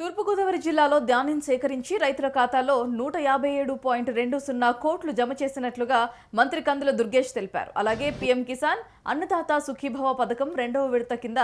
తూర్పుగోదావరి జిల్లాలో ధాన్యం సేకరించి రైతుల ఖాతాలో నూట యాభై ఏడు పాయింట్ రెండు సున్నా కోట్లు జమ చేసినట్లుగా మంత్రి కందుల దుర్గేష్ తెలిపారు. అలాగే పీఎం కిసాన్ అన్నదాత సుఖీభవ పథకం రెండవ విడత కింద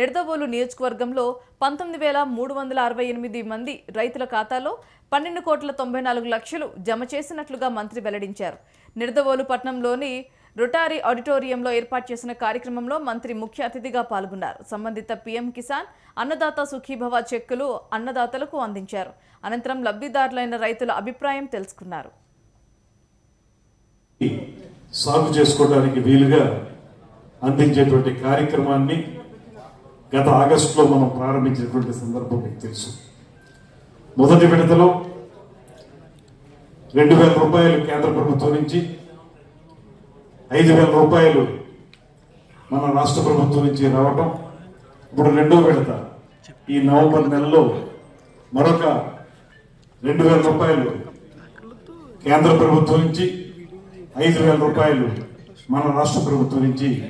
నిడదవోలు నియోజకవర్గంలో పంతొమ్మిది వేల మూడు వందల అరవై ఎనిమిది మంది రైతుల ఖాతాలో పన్నెండు కోట్ల తొంభై నాలుగు లక్షలు జమ చేసినట్లుగా మంత్రి వెల్లడించారు. నిడదవోలు పట్టణంలోని రొటారీ ఆడిటోరియంలో ఏర్పాటు చేసిన కార్యక్రమంలో మంత్రి ముఖ్య అతిథిగా పాల్గొన్నారు. సంబంధిత పీఎం కిసాన్ అన్నదాత సుఖీభవ చెక్కులు అన్నదాతలకు అందించారు. అనంతరం లబ్ధిదారులైన రైతుల అభిప్రాయం తెలుసుకున్నారు. సాగు చేసుకోవడానికి వీలుగా అందించేటువంటి కార్యక్రమాన్ని గత ఆగస్టులో మనం ప్రారంభించినటువంటి సందర్భం మీకు తెలుసు. మొదటి విడతలో రెండు వేల రూపాయలు కేంద్ర ప్రభుత్వం నుంచి ఐదు వేల రూపాయలు మన రాష్ట్ర ప్రభుత్వం నుంచి రావటం. ఇప్పుడు రెండో విడత. ఈ నవంబర్ నెలలో మరొక రెండు వేల రూపాయలు కేంద్ర ప్రభుత్వం నుంచి ఐదు వేల రూపాయలు మన రాష్ట్ర ప్రభుత్వం నుంచి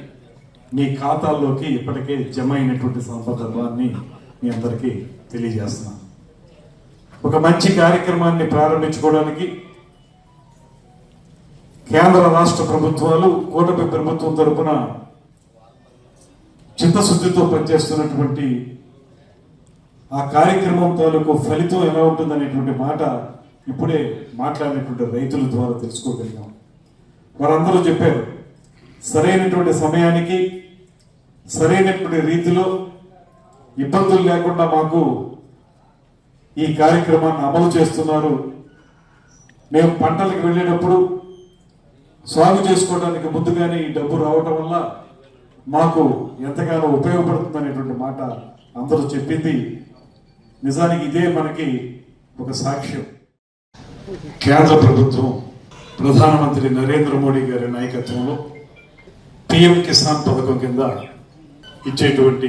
మీ ఖాతాల్లోకి ఇప్పటికే జమ అయినటువంటి సందర్భాన్ని మీ అందరికీ తెలియజేస్తున్నాను. ఒక మంచి కార్యక్రమాన్ని ప్రారంభించుకోవడానికి కేంద్ర రాష్ట్ర ప్రభుత్వాలు కూటమి ప్రభుత్వం తరఫున చిత్తశుద్ధితో పనిచేస్తున్నటువంటి ఆ కార్యక్రమం తాలూకు ఫలితం ఎలా ఉంటుందనేటువంటి మాట ఇప్పుడే మాట్లాడినటువంటి రైతుల ద్వారా తెలుసుకోగలిగాం. వారందరూ చెప్పారు సరైనటువంటి సమయానికి సరైనటువంటి రీతిలో ఇబ్బందులు లేకుండా మాకు ఈ కార్యక్రమాన్ని అమలు చేస్తున్నారు. మేము పంటలకు వెళ్ళేటప్పుడు సాగు చేసుకోవడానికి ముందుగానే ఈ డబ్బు రావటం వల్ల మాకు ఎంతగానో ఉపయోగపడుతుంది అనేటువంటి మాట అందరూ చెప్పింది. నిజానికి ఇదే మనకి ఒక సాక్ష్యం. కేంద్ర ప్రభుత్వం ప్రధానమంత్రి నరేంద్ర మోడీ గారి నాయకత్వంలో పిఎం కిసాన్ పథకం కింద ఇచ్చేటువంటి